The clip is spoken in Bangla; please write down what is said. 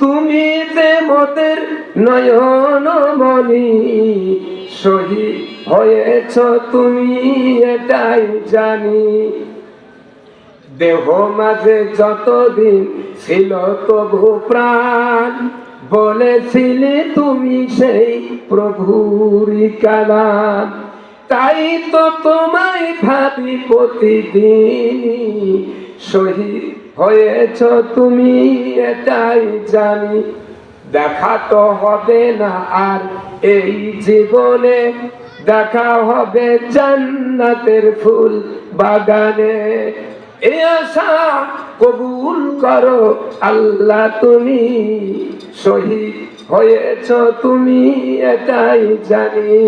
তুমি যে মোদের নয়ন মনি শহীদ হয়েছ তুমি এটাই জানি। দেহ মাঝে যতদিন ছিল তবু প্রাণ, বলেছিলে তুমি সেই প্রভুরই কালাম। তাই তো তোমায় ভাবি প্রতিদিন শহীদ হয়েছ তুমি, এটাই জানি। দেখা তো হবে না আর এই জীবনে, দেখা হবে জান্নাতের ফুল বাগানে। এ আশা কবুল করো আল্লাহ তুমি, শহীদ হয়েছ তুমি, এটাই জানি।